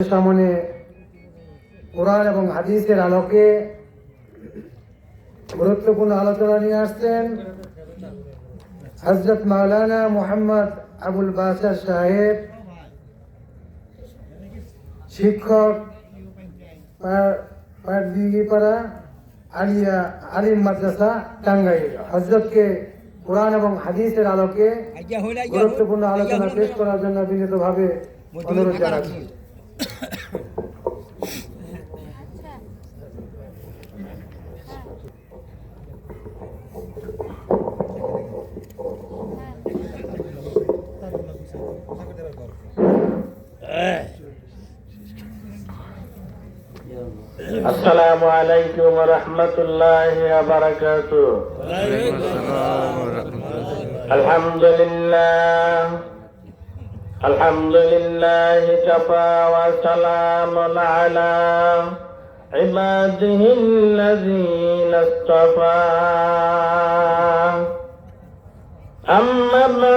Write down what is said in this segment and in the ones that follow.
সামনে কোরআন এবং হাদিসের আলোকে গুরুত্বপূর্ণ আলোচনা নিয়ে আসছেন হজরত মাওলানা মোহাম্মদ আবুল বাসার সাহেব শিক্ষক পাড়া আলিয়া আলিম মাদ্রাসা টাঙ্গাইল। হজরতকে কোরআন এবং হাদিসের আলোকে গুরুত্বপূর্ণ আলোচনা পেশ করার জন্য বিনীতভাবে অনুরোধ জানাচ্ছি। السلام عليكم ورحمة الله وبركاته الحمد لله الحمد لله كفى وسلام على عباده الذين اصطفى أما بعد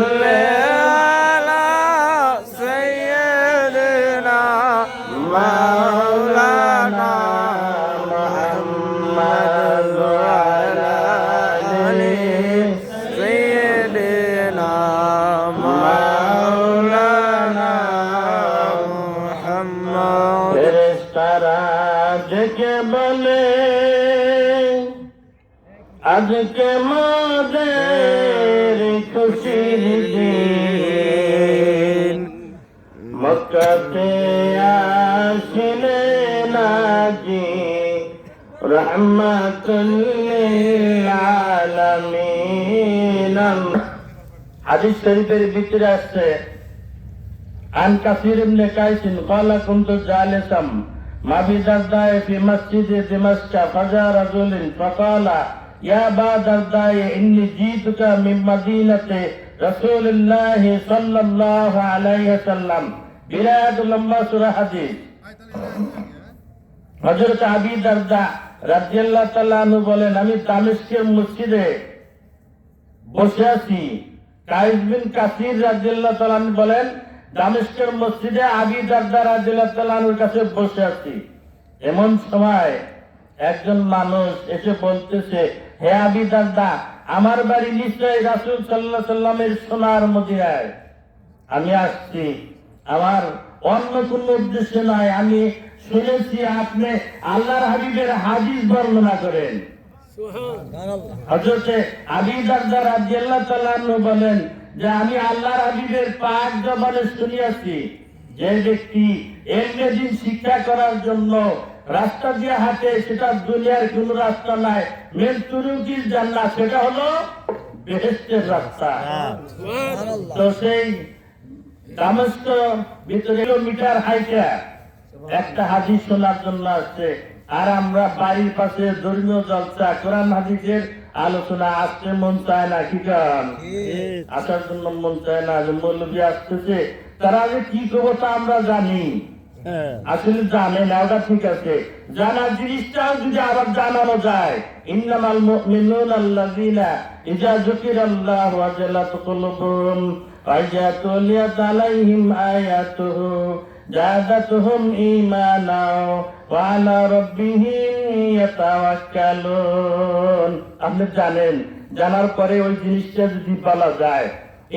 আজকে মাদের খুশির দিন মক্কাতে আসিলে নাজি রহমাতুল্লিল আলামিন হাদিস শরীফের ভিতরে আসছে عن كثير بن قيس قال كنت جالسا ما بدرداء في مسجد دمشق فجاء رجل فقال يا ابا درداء اني جئتك من مدينه رسول الله صلى الله عليه وسلم بلاد لما سورة حديث হজরত আবি দারদা রাজিয়াল্লাহ তাআলা বলেন আমি দামেস্কের মসজিদে বসে আছি কাইস বিন কাসির রাজিয়াল্লাহ তাআলা বলেন দামেস্কের মসজিদে আবি দারদা রাজিয়াল্লাহ তাআলার কাছে বসে আছি এমন সময় একজন মানুষ এসে বলতেছে হে আবি দারদা, আমার বাড়ি নিশ্চয় রাসূল আলাইহি সাল্লামের সোনার মদিনায়। আমি আসছি। আমার অন্য কোন উদ্দেশ্য নয় আমি শুনেছি আপনি আল্লাহর হাবিবের হাদিস বর্ণনা করেন। হজরতে আবি রাদিয়াল্লাহু তাআলা আনহু বলেন যে, আমি আল্লাহর হাবিবের পাক জবানে শুনিয়াছি। যে ব্যক্তি দিন শিক্ষা করার জন্য রাস্তা দিয়ে হাঁটে সেটা দুনিয়ার কোন রাস্তা নাই। মেন তুরুকির জান্নাত সেটা হলো বেহেশতের রাস্তা। তো সেই দামেস্ক ভিতরে কিলোমিটার হাইটা একটা হাদিস শোনার জন্য আসছে। আর আমরা বাড়ির পাশে ধর্মীয় জলসা কোরআন হাদিসের আলোচনা আসতে মন চায় না কি কারণ? আসার জন্য মন চায় না যে মৌলবী আসতেছে। তারা যে কি করব তা আমরা জানি? আসলে জানে না ওটা ঠিক আছে। জানার জিনিসটাও যদি আবার জানানো যায় ইন্নামাল মুমিনুন আল্লাযিনা ইজা যুকিরাল্লাহু ওয়াজালাত কুলুবুহুম ওয়া ইজা তুলিয়াত আলাইহিম আয়াতুহু। ঈমানা ওয়া আলা রাব্বিহিম ইয়াতাওয়াক্কালুন। আপনি জানেন জানার পরে ওই জিনিসটা যদি বলা যায়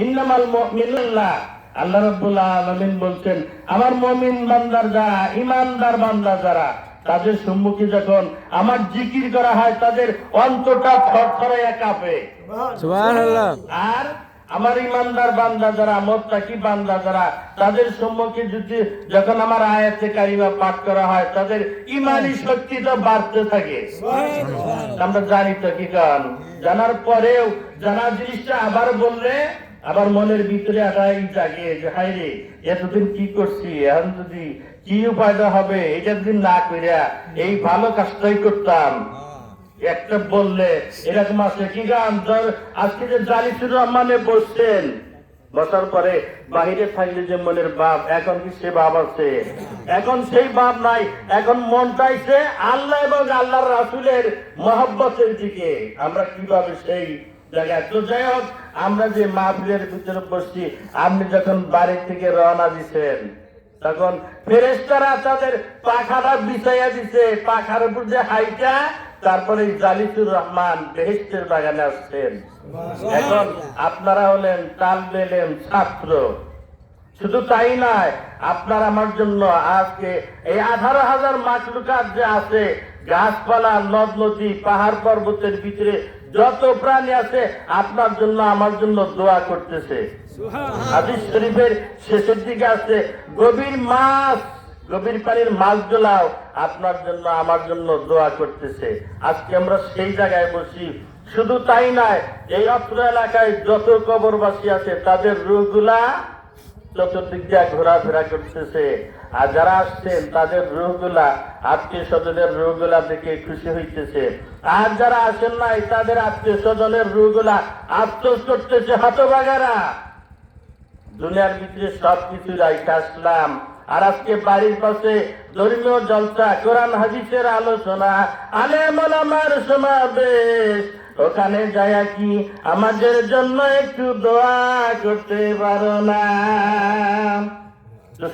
ইন্নামাল মুমিনুল্লাহ। আল্লাহ রাব্বুল আলামিন বলছেন আমার মুমিন বান্দার যারা ইমানদার বান্দা যারা তাদের সম্মুখে যখন আমার জিকির করা হয় তাদের অন্তটা থরথরাইয়া কাঁপে সুবহানাল্লাহ। আর আমার ইমানদার বান্দা যারা মোত্তাকি বান্দা যারা তাদের সম্মুখে যদি যখন আমার আয়াতে কারিমা পাঠ করা হয় তাদের ইমানি শক্তি তো বাড়তে থাকে। আমরা জানি তো কি কারণ? জানার পরেও জানার জিনিসটা আবার বললে আবার মনের ভিতরে আটাই জাগে যে হাই রে এতদিন কি করছি? এখন যদি কি উপায়টা হবে? এটা যদি না করিয়া এই ভালো কাজটাই করতাম। একটা বললে, এরকম আছে কি গান ধর আজকে যে জালিসুর রহমানে বসছেন। বসার পরে বাহিরে থাকলে যে মনের বাপ এখন কি সে বাপ আছে? এখন সেই বাপ নাই, এখন মন চাইছে আল্লাহ এবং আল্লাহর রাসুলের মহব্বতের দিকে। আমরা কীভাবে সেই জায়গায় তো যাই হোক, আমরা যে মাহফিলের ভিতরে বসছি, আপনি যখন বাড়ি থেকে রওনা দিচ্ছেন তখন ফেরেস্তারা তাদের পাখাটা বিছাইয়া দিছে। পাখার উপর যে হাইটা তারপরে জালিসুর রহমান বেহেস্তের বাগানে আসছেন এখন আপনারা হলেন তাল বেলেন ছাত্র। শুধু তাই নয় আপনার আমার জন্য আজকে এই আঠারো হাজার মাকলুকাত যে আছে গাছপালা নদ নদী পাহাড় পর্বতের ভিতরে যত প্রাণী আছে আপনার জন্য আমার জন্য দোয়া করতেছে। হাদিস শরীফের শেষের দিকে আছে গভীর মাছ গভীর পানির মাছ মাছগুলাও আপনার জন্য, আমার জন্য দোয়া করতেছে। আজকে আমরা সেই জায়গায় বসি। শুধু তাই নয়, এই অত্র এলাকায় যত কবরবাসী আছে, তাদের রোগগুলা চতুর্দিক দিয়ে ঘোরাফেরা করতেছে। আর যারা আসছেন, তাদের রোগগুলা আত্মীয় স্বজনের রোগগুলা দেখে খুশি হইতেছে। আর যারা আসেন নাই, তাদের আত্মীয় স্বজনের রোগগুলা আফসোস করতেছে হতবাগারা দুনিয়ার ভিতরে সবকিছু রাইখে আসলাম। আর আজকে বাড়ির পাশে ধর্মীয় জলসা, কোরআন, হাদিসের আলোচনা আলেমন আমার সমাবেশ। ওখানে যায় কি আমাদের জন্য একটু দোয়া করতে পারো না?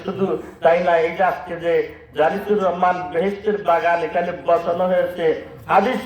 শুধু তাই না এটা আজকে যে জালিসুর রহমান বেহেস্তের বাগান, এখানে বসানো হয়েছে, হাদিস